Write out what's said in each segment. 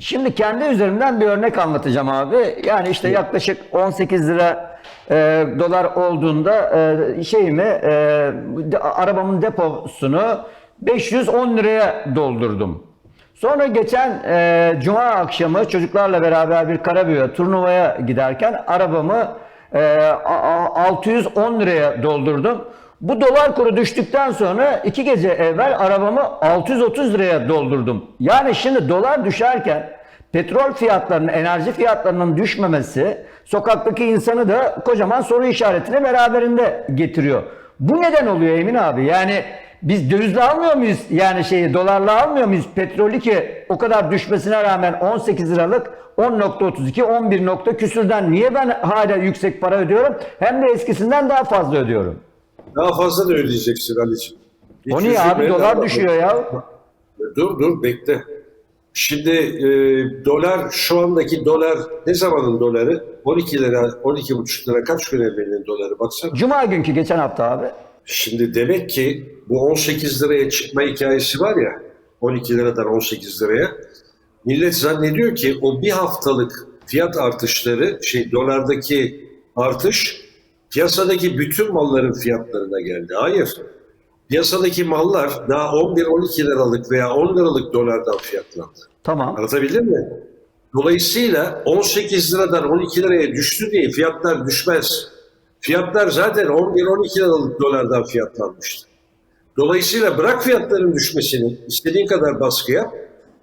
Şimdi kendi üzerimden bir örnek anlatacağım abi. Yani işte yaklaşık 18 lira e, dolar olduğunda e, şeyimi e, arabamın deposunu 510 liraya doldurdum. Sonra geçen e, cuma akşamı çocuklarla beraber bir Karabüye turnuvaya giderken arabamı e, a- a- 610 liraya doldurdum. Bu dolar kuru düştükten sonra iki gece evvel arabamı 630 liraya doldurdum. Yani şimdi dolar düşerken petrol fiyatlarının, enerji fiyatlarının düşmemesi sokaktaki insanı da kocaman soru işaretini beraberinde getiriyor. Bu neden oluyor Emin abi? Yani biz dövizle almıyor muyuz? Yani şeyi dolarla almıyor muyuz? Petrolü ki o kadar düşmesine rağmen 18 liralık 10.32 11 nokta küsürden niye ben hala yüksek para ödüyorum? Hem de eskisinden daha fazla ödüyorum. Daha fazla da ödeyeceksin Ali'ciğim. O niye abi dolar daha- düşüyor ya. Dur dur bekle. Şimdi e, dolar şu andaki dolar ne zamanın doları? 12 lira, 12,5 lira kaç gün evvelinin doları baksana. Cuma günkü geçen hafta abi. Şimdi demek ki bu 18 liraya çıkma hikayesi var ya 12 liradan 18 liraya millet zannediyor ki o bir haftalık fiyat artışları şey dolardaki artış piyasadaki bütün malların fiyatlarına geldi. Hayır. Piyasadaki mallar daha 11-12 liralık veya 10 liralık dolardan fiyatlandı. Tamam. Anlatabildim mi? Dolayısıyla 18 liradan 12 liraya düştü diye fiyatlar düşmez. Fiyatlar zaten 11-12 liralık dolardan fiyatlanmıştı. Dolayısıyla bırak fiyatların düşmesini, istediğin kadar baskı yap,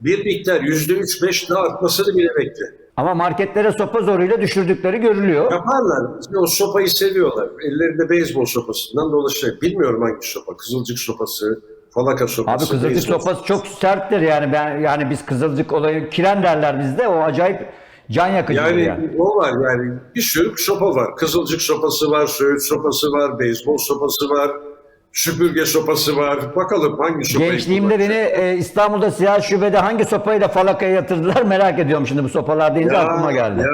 bir miktar %3-5 daha artmasını bile bekle. Ama marketlere sopa zoruyla düşürdükleri görülüyor. Yaparlar. O sopayı seviyorlar. Ellerinde beyzbol sopasından dolaşıyor. Bilmiyorum hangi sopa. Kızılcık sopası, falaka sopası. Abi kızılcık beyzbol sopası çok serttir yani ben yani biz kızılcık olayı kiren derler bizde o acayip can yakıcı Yani, yani. o var yani bir sürü sopa var. Kızılcık sopası var, söğüt sopası var, beyzbol sopası var, süpürge sopası var. Bakalım hangi sopayı Gençliğimde beni e, İstanbul'da siyah şubede hangi sopayla falakaya yatırdılar merak ediyorum şimdi bu sopalar deyince aklıma geldi. Ya,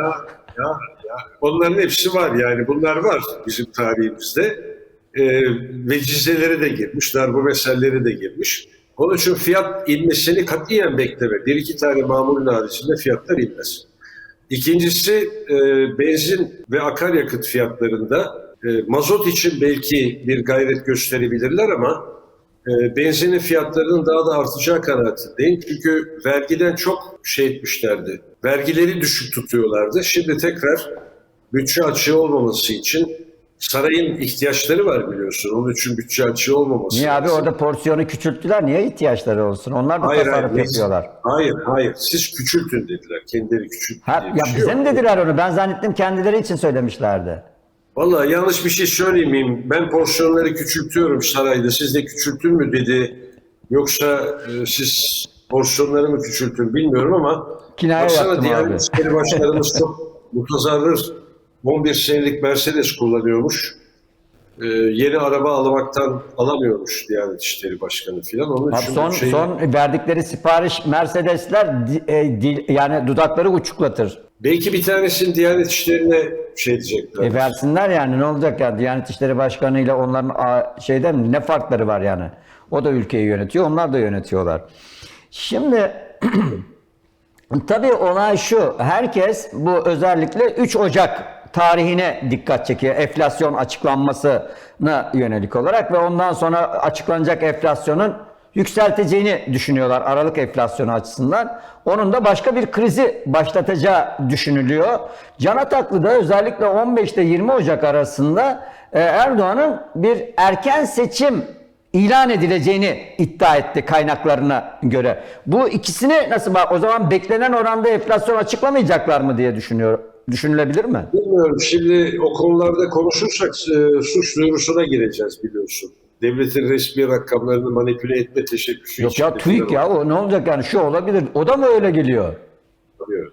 ya, ya. Onların hepsi var yani bunlar var bizim tarihimizde. Ee, vecizeleri de girmiş, darbu meselleri de girmiş. Onun için fiyat inmesini katiyen bekleme. Bir iki tane mamulün haricinde fiyatlar inmez. İkincisi e, benzin ve akaryakıt fiyatlarında e, mazot için belki bir gayret gösterebilirler ama e, benzinin fiyatlarının daha da artacağı kanaatindeyim. Çünkü vergiden çok şey etmişlerdi. Vergileri düşük tutuyorlardı. Şimdi tekrar bütçe açığı olmaması için sarayın ihtiyaçları var biliyorsun. Onun için bütçe açığı olmaması Niye abi lazım. orada porsiyonu küçülttüler niye ihtiyaçları olsun onlar da Hayır, tasarruf hayır, yapıyorlar. Hayır, hayır. Siz küçültün dediler. Kendileri küçültün Ha, diye ya şey bize yok. mi dediler onu ben zannettim kendileri için söylemişlerdi. Vallahi yanlış bir şey söyleyeyim. Ben porsiyonları küçültüyorum sarayda. Siz de küçültün mü dedi. Yoksa e, siz porsiyonları mı küçültün bilmiyorum ama Kinaye baksana Diyanet abi. İşleri Başkanımız çok mutazarrır. 11 senelik Mercedes kullanıyormuş. E, yeni araba almaktan alamıyormuş Diyanet İşleri Başkanı filan. Onun Abi için son şey- son verdikleri sipariş Mercedesler di- e, dil- yani dudakları uçuklatır. Belki bir tanesini Diyanet İşleri'ne şey diyecekler. E versinler yani ne olacak ya Diyanet İşleri Başkanı ile onların a, şeyden ne farkları var yani. O da ülkeyi yönetiyor onlar da yönetiyorlar. Şimdi tabii olay şu herkes bu özellikle 3 Ocak tarihine dikkat çekiyor. Enflasyon açıklanmasına yönelik olarak ve ondan sonra açıklanacak enflasyonun yükselteceğini düşünüyorlar Aralık enflasyonu açısından. Onun da başka bir krizi başlatacağı düşünülüyor. Can Ataklı da özellikle 15 ile 20 Ocak arasında e, Erdoğan'ın bir erken seçim ilan edileceğini iddia etti kaynaklarına göre. Bu ikisini nasıl bak o zaman beklenen oranda enflasyon açıklamayacaklar mı diye düşünüyor. Düşünülebilir mi? Bilmiyorum. Şimdi o konularda konuşursak e, suç duyurusuna gireceğiz biliyorsun. Devletin resmi rakamlarını manipüle etme teşebbüsü Yok ya TÜİK ya o ne olacak yani şu olabilir. O da mı öyle geliyor? oluyor.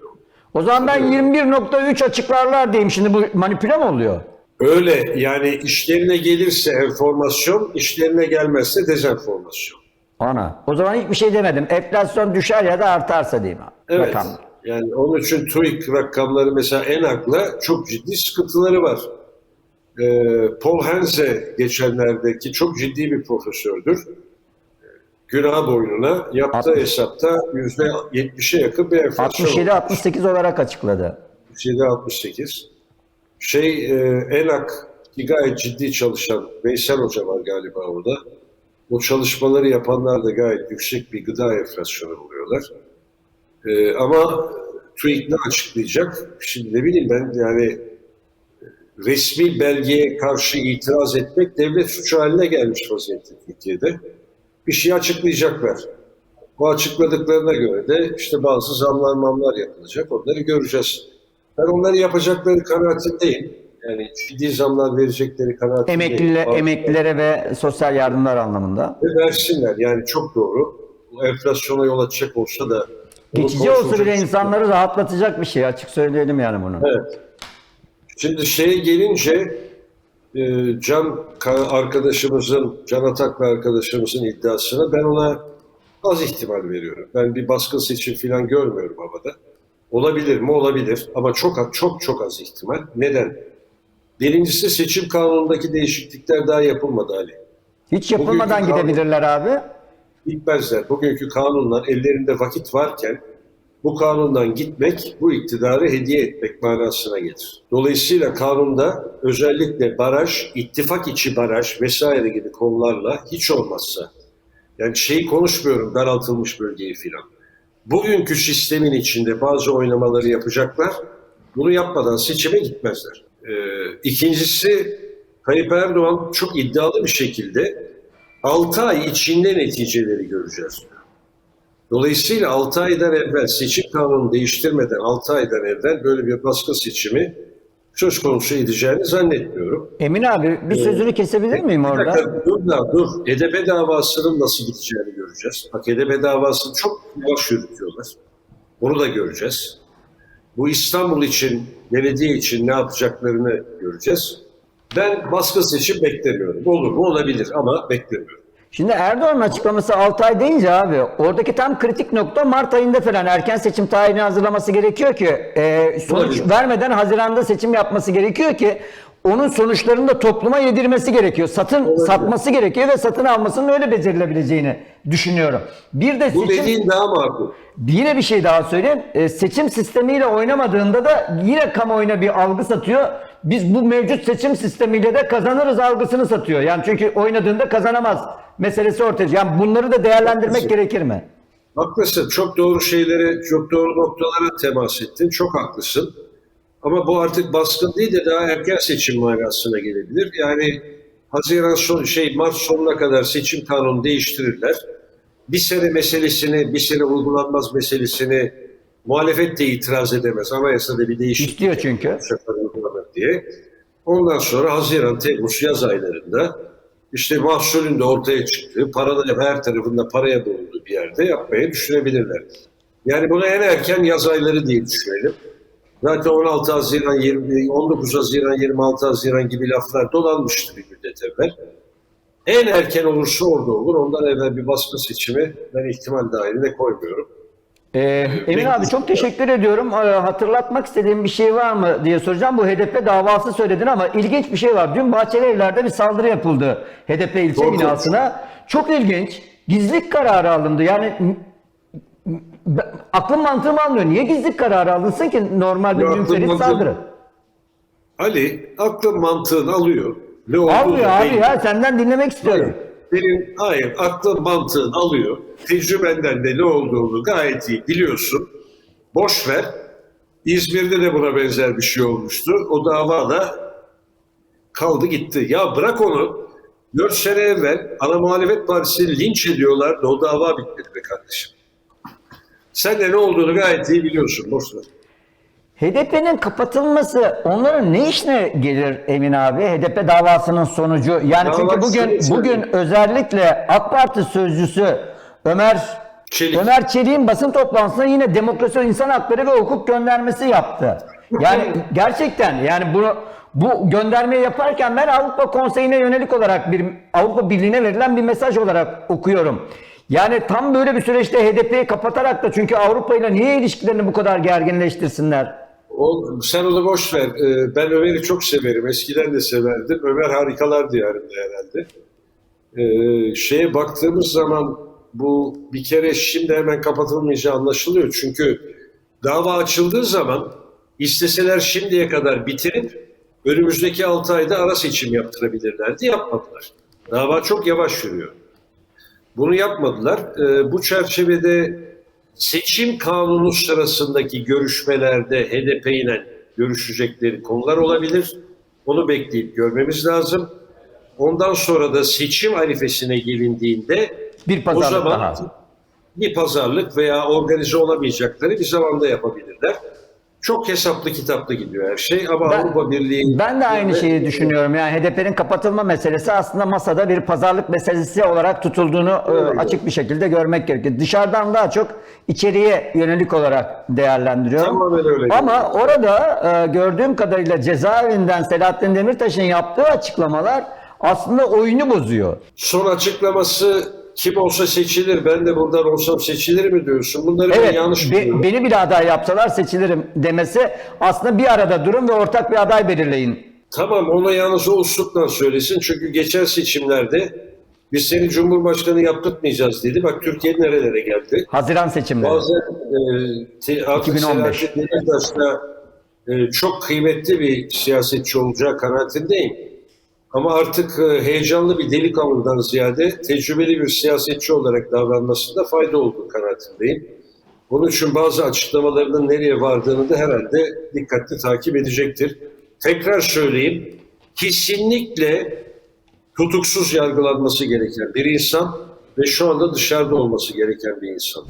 O zaman ben 21.3 açıklarlar diyeyim şimdi bu manipüle mi oluyor? Öyle yani işlerine gelirse enformasyon, işlerine gelmezse dezenformasyon. Ana. O zaman hiçbir şey demedim. Enflasyon düşer ya da artarsa diyeyim abi. Evet. Rakam. Yani onun için TÜİK rakamları mesela ENAK'la çok ciddi sıkıntıları var. Ee, Paul Henze geçenlerdeki çok ciddi bir profesördür. günah boynuna yaptığı 60. hesapta %70'e yakın bir enflasyon. 67-68 olarak açıkladı. 67-68. Şey e, ENAK gayet ciddi çalışan Veysel Hoca var galiba orada. O çalışmaları yapanlar da gayet yüksek bir gıda enflasyonu buluyorlar. E, ama TÜİK ne açıklayacak? Şimdi ne bileyim ben yani resmi belgeye karşı itiraz etmek devlet suçu haline gelmiş vaziyette Türkiye'de. Bir şey açıklayacaklar. Bu açıkladıklarına göre de işte bazı zamlar mamlar yapılacak. Onları göreceğiz. Ben onları yapacakları kanaatindeyim. Yani ciddi zamlar verecekleri kanaatindeyim. Emeklilere, Bazı- emeklilere ve sosyal yardımlar anlamında. Ve versinler. Yani çok doğru. Bu enflasyona yol açacak olsa da Geçici olsa bile insanları rahatlatacak bir şey. Açık söyleyelim yani bunu. Evet. Şimdi şeye gelince e, Can ka- arkadaşımızın, Can Ataklı arkadaşımızın iddiasına ben ona az ihtimal veriyorum. Ben bir baskın seçim falan görmüyorum havada. Olabilir mi? Olabilir. Ama çok çok çok az ihtimal. Neden? Birincisi seçim kanunundaki değişiklikler daha yapılmadı Ali. Hiç yapılmadan Bugünkü kanun- gidebilirler abi. Gitmezler. Bugünkü kanunlar ellerinde vakit varken bu kanundan gitmek bu iktidarı hediye etmek manasına gelir. Dolayısıyla kanunda özellikle baraj, ittifak içi baraj vesaire gibi konularla hiç olmazsa yani şeyi konuşmuyorum daraltılmış bölgeyi filan. Bugünkü sistemin içinde bazı oynamaları yapacaklar. Bunu yapmadan seçime gitmezler. Ee, ikincisi Tayyip Erdoğan çok iddialı bir şekilde 6 ay içinde neticeleri göreceğiz. Dolayısıyla 6 aydan evvel seçim kanunu değiştirmeden 6 aydan evvel böyle bir baskın seçimi söz konusu edeceğini zannetmiyorum. Emin abi bir sözünü kesebilir miyim orada? dakika, dur da dur. HDP davasının nasıl gideceğini göreceğiz. Bak HDP davasını çok yavaş yürütüyorlar. Onu da göreceğiz. Bu İstanbul için, belediye için ne yapacaklarını göreceğiz. Ben baskın seçim beklemiyorum. Olur mu? Olabilir ama beklemiyorum. Şimdi Erdoğan'ın açıklaması 6 ay deyince abi oradaki tam kritik nokta Mart ayında falan erken seçim tarihini hazırlaması gerekiyor ki e, sonuç Olabilir. vermeden Haziran'da seçim yapması gerekiyor ki onun sonuçlarını da topluma yedirmesi gerekiyor. Satın Olabilir. satması gerekiyor ve satın almasının öyle becerilebileceğini düşünüyorum. Bir de Bu seçim dediğin daha makul. Yine bir şey daha söyleyeyim. E, seçim sistemiyle oynamadığında da yine kamuoyuna bir algı satıyor. Biz bu mevcut seçim sistemiyle de kazanırız algısını satıyor. Yani çünkü oynadığında kazanamaz meselesi ortaya. Yani bunları da değerlendirmek Haklısın. gerekir mi? Haklısın. Çok doğru şeylere, çok doğru noktalara temas ettin. Çok haklısın. Ama bu artık baskın değil de daha erken seçim manasına gelebilir. Yani Haziran son şey Mart sonuna kadar seçim kanunu değiştirirler. Bir sene meselesini, bir sene uygulanmaz meselesini muhalefet de itiraz edemez. Anayasada bir değişiklik İstiyor çünkü. diye. Ondan sonra Haziran, Temmuz yaz aylarında işte mahsulün de ortaya çıktığı, paranın her tarafında paraya boğulduğu bir yerde yapmayı düşünebilirler. Yani bunu en erken yaz ayları diye düşünelim. Zaten 16 Haziran, 20, 19 Haziran, 26 Haziran gibi laflar dolanmıştı bir müddet evvel. En erken olursa orada olur. Ondan evvel bir baskı seçimi ben ihtimal dahiline koymuyorum. Ee, Emin abi çok teşekkür ediyorum. Ee, hatırlatmak istediğim bir şey var mı diye soracağım. Bu HDP davası söyledin ama ilginç bir şey var. Dün Bahçeli Evler'de bir saldırı yapıldı HDP ilçe Doğru. binasına. Çok ilginç. Gizlilik kararı alındı. Yani aklım mantığım almıyor. Niye gizlilik kararı alınsın ki normal bir münferit saldırı? Ali aklın mantığını alıyor. Ne da abi belli. ya senden dinlemek istiyorum. Senin hayır aklın mantığın alıyor. Tecrübenden de ne olduğunu gayet iyi biliyorsun. Boş ver. İzmir'de de buna benzer bir şey olmuştu. O dava da kaldı gitti. Ya bırak onu. 4 sene evvel ana muhalefet partisini linç ediyorlar da o dava bitmedi be kardeşim. Sen de ne olduğunu gayet iyi biliyorsun. Boş ver. HDP'nin kapatılması onların ne işine gelir Emin abi? HDP davasının sonucu. Yani çünkü Davası bugün bugün özellikle AK Parti sözcüsü Ömer Çelik. Ömer Çelik'in basın toplantısında yine demokrasi, insan hakları ve hukuk göndermesi yaptı. Yani gerçekten yani bunu bu göndermeyi yaparken ben Avrupa Konseyi'ne yönelik olarak bir Avrupa Birliği'ne verilen bir mesaj olarak okuyorum. Yani tam böyle bir süreçte HDP'yi kapatarak da çünkü Avrupa ile niye ilişkilerini bu kadar gerginleştirsinler? O, sen onu boş ver. Ee, ben Ömer'i çok severim. Eskiden de severdim. Ömer harikalar diyarında herhalde. Ee, şeye baktığımız zaman bu bir kere şimdi hemen kapatılmayacağı anlaşılıyor. Çünkü dava açıldığı zaman isteseler şimdiye kadar bitirip önümüzdeki 6 ayda ara seçim yaptırabilirlerdi. Yapmadılar. Dava çok yavaş yürüyor. Bunu yapmadılar. Ee, bu çerçevede seçim kanunu sırasındaki görüşmelerde HDP ile görüşecekleri konular olabilir. Onu bekleyip görmemiz lazım. Ondan sonra da seçim arifesine gelindiğinde Bir o pazarlık zaman daha. bir pazarlık veya organize olamayacakları bir zamanda yapabilirler. Çok hesaplı kitaplı gidiyor her şey ama Ben- Avrupa Birliği... Ben de aynı şeyi düşünüyorum. Yani HDP'nin kapatılma meselesi aslında masada bir pazarlık meselesi olarak tutulduğunu e, Öyle. açık bir şekilde görmek gerekiyor. Dışarıdan daha çok içeriye yönelik olarak değerlendiriyorum. Tamamen öyle. Ama orada e, gördüğüm kadarıyla cezaevinden Selahattin Demirtaş'ın yaptığı açıklamalar aslında oyunu bozuyor. Son açıklaması kim olsa seçilir, ben de buradan olsam seçilir mi diyorsun? Bunları ben Evet, yanlış be- buluyorum. beni bir aday yapsalar seçilirim demesi aslında bir arada durun ve ortak bir aday belirleyin. Tamam ona yalnız o uslupla söylesin. Çünkü geçen seçimlerde biz seni Cumhurbaşkanı yaptırtmayacağız dedi. Bak Türkiye nerelere geldi. Haziran seçimleri. Bazen e, te, artık 2015. Selahattin Demirtaş da e, çok kıymetli bir siyasetçi olacağı kanaatindeyim. Ama artık e, heyecanlı bir delikanlıdan ziyade tecrübeli bir siyasetçi olarak davranmasında fayda olduğu kanaatindeyim. Bunun için bazı açıklamalarının nereye vardığını da herhalde dikkatli takip edecektir. Tekrar söyleyeyim, kesinlikle tutuksuz yargılanması gereken bir insan ve şu anda dışarıda olması gereken bir insan.